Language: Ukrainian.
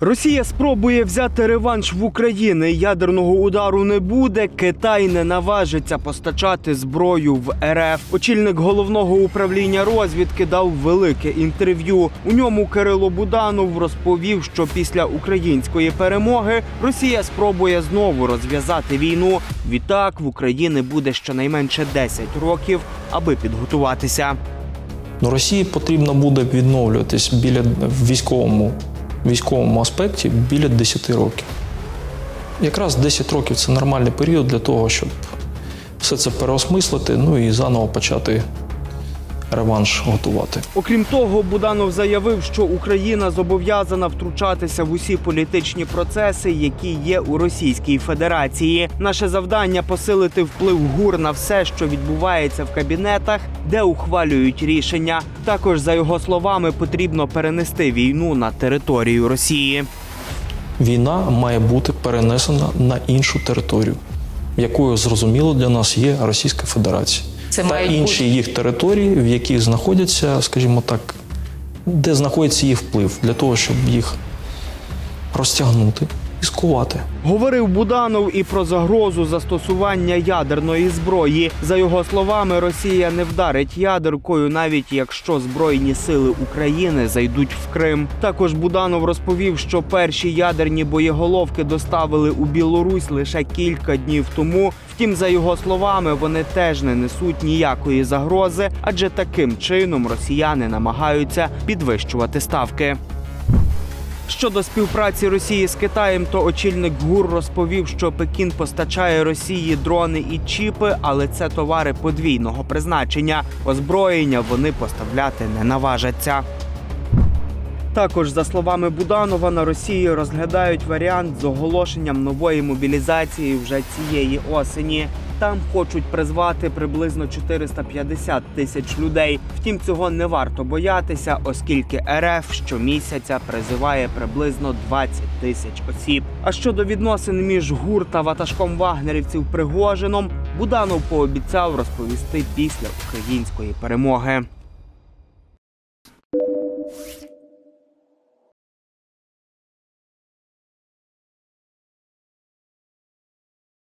Росія спробує взяти реванш в Україні. Ядерного удару не буде. Китай не наважиться постачати зброю в РФ. Очільник головного управління розвідки дав велике інтерв'ю. У ньому Кирило Буданов розповів, що після української перемоги Росія спробує знову розв'язати війну. Відтак в Україні буде щонайменше 10 років, аби підготуватися. Ну, Росії потрібно буде відновлюватись біля військовому, військовому аспекті біля 10 років. Якраз 10 років це нормальний період для того, щоб все це переосмислити, ну і заново почати реванш готувати. Окрім того, Буданов заявив, що Україна зобов'язана втручатися в усі політичні процеси, які є у Російській Федерації. Наше завдання посилити вплив ГУР на все, що відбувається в кабінетах, де ухвалюють рішення. Також, за його словами, потрібно перенести війну на територію Росії. Війна має бути перенесена на іншу територію, якою зрозуміло для нас є Російська Федерація. Це та інші бути- їх території, в яких знаходяться, скажімо так, де знаходиться їх вплив, для того, щоб їх розтягнути і скувати. Говорив Буданов і про загрозу застосування ядерної зброї. За його словами, Росія не вдарить ядеркою, навіть якщо збройні сили України зайдуть в Крим. Також Буданов розповів, що перші ядерні боєголовки доставили у Білорусь лише кілька днів тому. Втім, за його словами, вони теж не несуть ніякої загрози, адже таким чином росіяни намагаються підвищувати ставки. Щодо співпраці Росії з Китаєм, то очільник ГУР розповів, що Пекін постачає Росії дрони і чіпи, але це товари подвійного призначення. Озброєння вони поставляти не наважаться. Також, за словами Буданова, на Росії розглядають варіант з оголошенням нової мобілізації вже цієї осені. Там хочуть призвати приблизно 450 тисяч людей. Втім, цього не варто боятися, оскільки РФ щомісяця призиває приблизно 20 тисяч осіб. А щодо відносин між ГУР та ватажком вагнерівців Пригожином, Буданов пообіцяв розповісти після української перемоги.